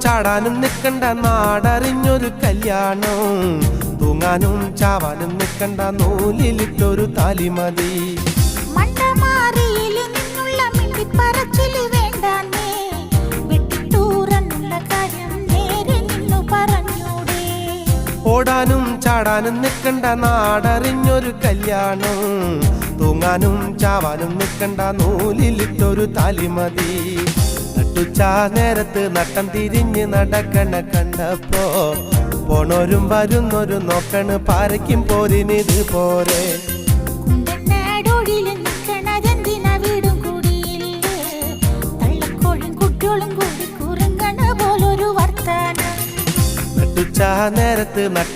ചാടാനും നിൽക്കണ്ട നാടറിഞ്ഞൊരു കല്യാണം. തൂങ്ങാനും ചാവാനും നിൽക്കണ്ട നൂലിലിട്ടൊരു താലി മതി ഓടാനും ചാടാനും നിൽക്കണ്ട നാടറിഞ്ഞൊരു കല്യാണം. തൂങ്ങാനും ചാവാനും നിൽക്കണ്ട നൂലിലിട്ടൊരു താലിമതി. നട്ടുച്ചാ നേരത്ത് നട്ടം തിരിഞ്ഞ് നടക്കണ കണ്ടപ്പോ പോണോരും വരുന്നൊരു നോക്കണ് പാരയ്ക്കും പോരിനിത് പോരെ. നട്ടുച്ചാ നേരത്ത് നട്ട